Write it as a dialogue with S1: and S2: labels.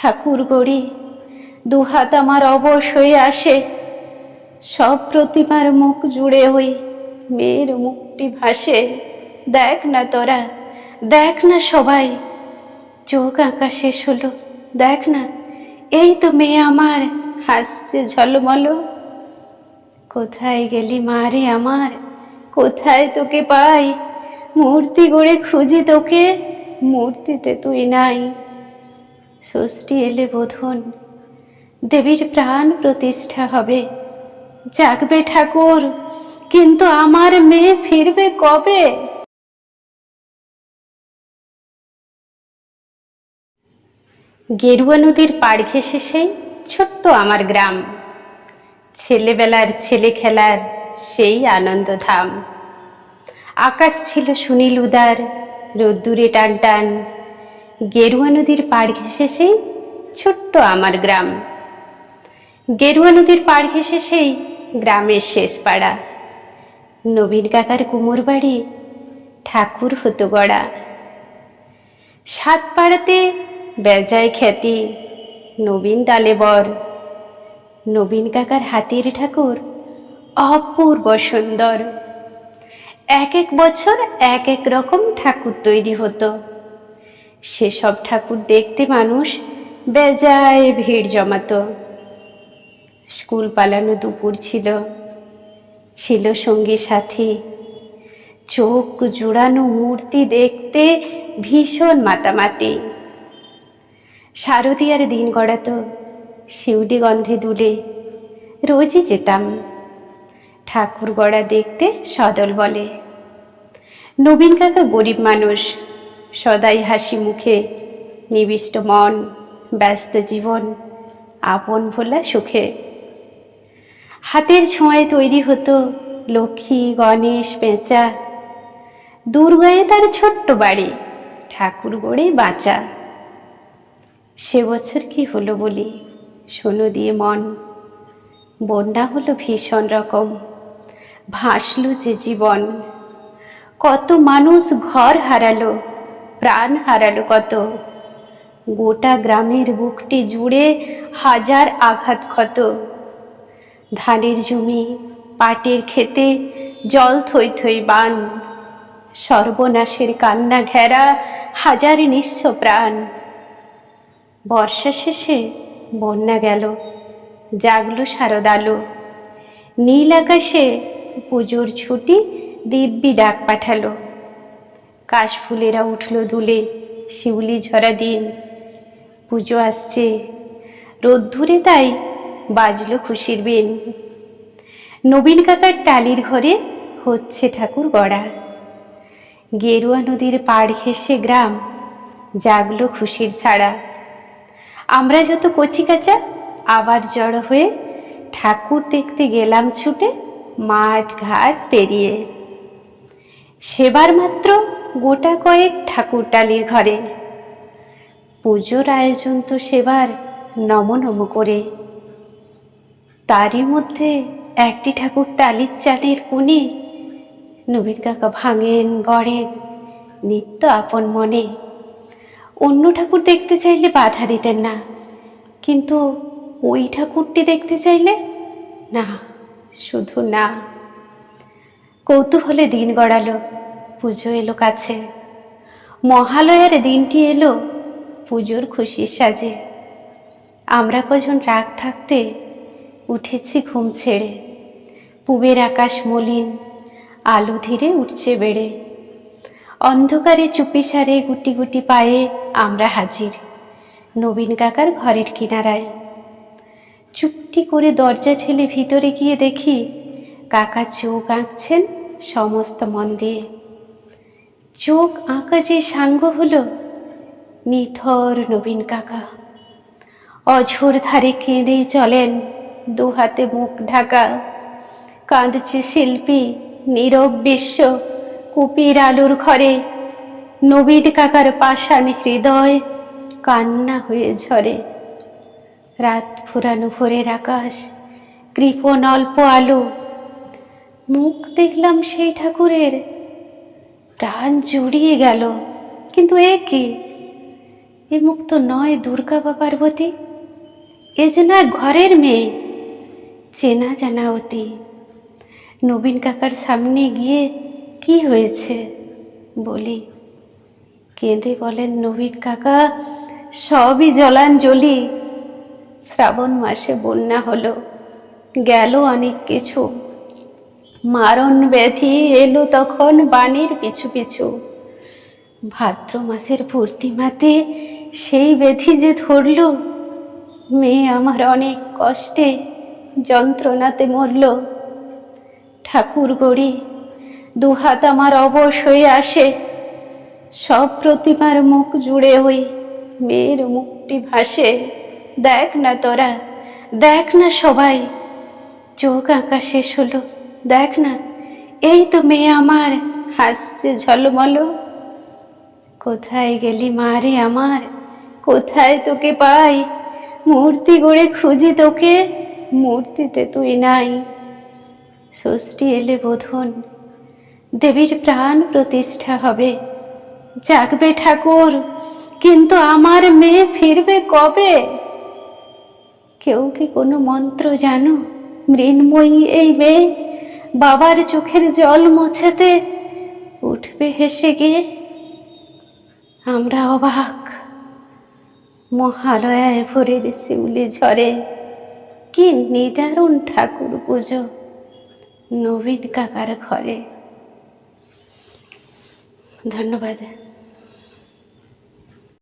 S1: ঠাকুর গড়ি। দুহাত আমার অবশ হয়ে আসে। সব প্রতিমার মুখ জুড়ে ওই মেয়ের মুখটি ভাসে। দেখ না তোরা, দেখ না সবাই। চোখ আঁকা শেষ হলো দেখ না, এই তো মেয়ে আমার, হাসছে ঝলমলো। কোথায় গেলি মারে আমার? কোথায় তোকে পাই? মূর্তি গড়ে খুঁজি তোকে, মূর্তিতে তুই নাই। ষষ্ঠী এলে বোধন, দেবীর প্রাণ প্রতিষ্ঠা হবে। জাগবে ঠাকুর, কিন্তু আমার মেয়ে ফিরবে কবে? গেরুয়া নদীর পাড় ঘেসে সেই ছোট্ট আমার গ্রাম। ছেলেবেলার ছেলে খেলার সেই আনন্দধাম। আকাশ ছিল সুনীল উদার, রোদ্দুরে টান টান গেরুয়া নদীর পাড় ঘেসে ছোট্ট আমার গ্রাম। গেরুয়া নদীর পাড় ঘেসে সেই গ্রামের শেষ পাড়া। নবীন কাকার কুমোর বাড়ি ঠাকুর হতো গড়া। সাত পাড়াতে বেজায় খ্যাতি, নবীন তালেবর নবীন কাকার হাতির ঠাকুর অপূর্ব সুন্দর। এক এক বছর এক এক রকম ঠাকুর তৈরি হতো। সেসব ঠাকুর দেখতে মানুষ বেজায় ভিড় জমাতো। স্কুল পালানো দুপুর ছিল ছিল সঙ্গী সাথী। চোখ জোড়ানো মূর্তি দেখতে ভীষণ মাতামাতি। শারদীয়ার দিন গড়াতো শিউলি গন্ধে দুলে। রোজই যেতাম। ঠাকুর গড়া দেখতে সদল বলে। নবীন কাকা গরিব মানুষ সদাই হাসি মুখে, নিবিষ্ট মন, ব্যস্ত জীবন, আপন ভোলা সুখে। হাতের ছোঁয়ায় তৈরি হতো লক্ষ্মী, গণেশ, পেঁচা। দুর্গায় তার ছোট্ট বাড়ি, ঠাকুর গড়ে বাঁচা। সে বছর কি হলো বলি, শোনো দিয়ে মন। বন্যা হলো ভীষণ রকম, ভাসলো যে জীবন। কত মানুষ ঘর হারালো প্রাণ হারালো কত? গোটা গ্রামের বুকটি জুড়ে হাজার আঘাত ক্ষত। ধানের জমি, পাটের খেতে জল থই থই বান। সর্বনাশের কান্না ঘেরা হাজার নিঃস্ব প্রাণ। বর্ষা শেষে বন্যা গেল, জাগলো শারদালো নীল আকাশে পুজোর ছুটি দিব্যি ডাক পাঠালো। কাশফুলেরা উঠল দুলে, শিউলি ঝরা দিন। পুজো আসছে রোদ্দুরে তাই বাজলো খুশির বেন নবীন কাকার টালির ঘরে হচ্ছে ঠাকুর গড়া। গেরুয়া নদীর পাড় ঘেসে গ্রাম, জাগলো খুশির ছাড়া আমরা যত কচি কাঁচা, আবার জড়ো হয়ে ঠাকুর দেখতে গেলাম ছুটে মাঠ ঘাট পেরিয়ে। সেবার মাত্র গোটা কয়েক ঠাকুর টালির ঘরে। পুজোর আয়োজন তো সেবার নম নম করে। তারই মধ্যে একটি ঠাকুর টালির চালের কোণে নবীন কাকা ভাঙেন গড়েন নিত্য আপন মনে। অন্য ঠাকুর দেখতে চাইলে বাধা দিতেন না, কিন্তু ওই ঠাকুরটি দেখতে চাইলে না, শুধু না। কৌতূহলে দিন গড়ালো। পুজো এলো কাছে। মহালয়ার দিনটি এলো, পুজোর খুশির সাজে। আমরা কজন রাগ থাকতে উঠেছি ঘুম ছেড়ে। পুবের আকাশ মলিন, আলো ধীরে উঠছে বেড়ে। অন্ধকারে চুপিসারে গুটি গুটি পায়ে আমরা হাজির, নবীন কাকার ঘরের কিনারায়। চুপটি করে দরজা ঠেলে ভিতরে গিয়ে দেখি কাকা চোখ আঁকছেন সমস্ত মন দিয়ে। চোখ আঁকা যে সাঙ্গ হল নিথর নবীন কাকা। অঝোর ধারে কেঁদেই চলেন দু হাতে মুখ ঢাকা। কাঁদছে শিল্পী নীরব বিশ্ব কুপির আলোর ঘরে। নবীন কাকার পাষাণ হৃদয় কান্না হয়ে ঝরে। রাত ফুরানো ভোরের আকাশ কৃপণ অল্প আলো। মুখ দেখলাম সেই ঠাকুরের প্রাণ জুড়িয়ে গেল। কিন্তু এ কি? এ মুখ তো নয় দুর্গা বা পার্বতী। এ যেন এক ঘরের মেয়ে। চেনা জানা অতি। নবীন কাকার সামনে গিয়ে কি হয়েছে বলি। কেঁদে বলেন নবীন কাকা, সবই জলাঞ্জলি। শ্রাবণ মাসে বন্যা হলো। গেল অনেক কিছু। মারণ ব্যাধি এলো তখন বাণীর পিছু পিছু। ভাদ্র মাসের পূর্ণিমাতে সেই ব্যাধি যে ধরল, মেয়ে আমার অনেক কষ্টে যন্ত্রণাতে মরল। ঠাকুর গড়ি, দুহাত আমার অবশ হয়ে আসে। সব প্রতিমার মুখ জুড়ে ওই মেয়ের মুখটি ভাসে। দেখ না তোরা, দেখ না সবাই, চোখ আঁকা শেষ হলো। দেখ না, এই তো মেয়ে আমার, হাসছে ঝলমল। কোথায় গেলি মারে আমার? কোথায় তোকে পাই? মূর্তি গড়ে খুঁজি তোকে, মূর্তিতে তুই নাই। ষষ্ঠী এলে বোধন, দেবীর প্রাণ প্রতিষ্ঠা হবে। জাগবে ঠাকুর, কিন্তু আমার মেয়ে ফিরবে কবে? কেউ কি কোনো মন্ত্র জানো? মৃন্ময়ী এই মেয়ে বাবার চোখের জল মোছাতে উঠবে হেসে গিয়ে। আমরা অবাক। মহালয়ায় ভোরের শিউলি ঝরে। কি নিদারুণ ঠাকুর পুজো নবীন কাকার ঘরে। ধন্যবাদ।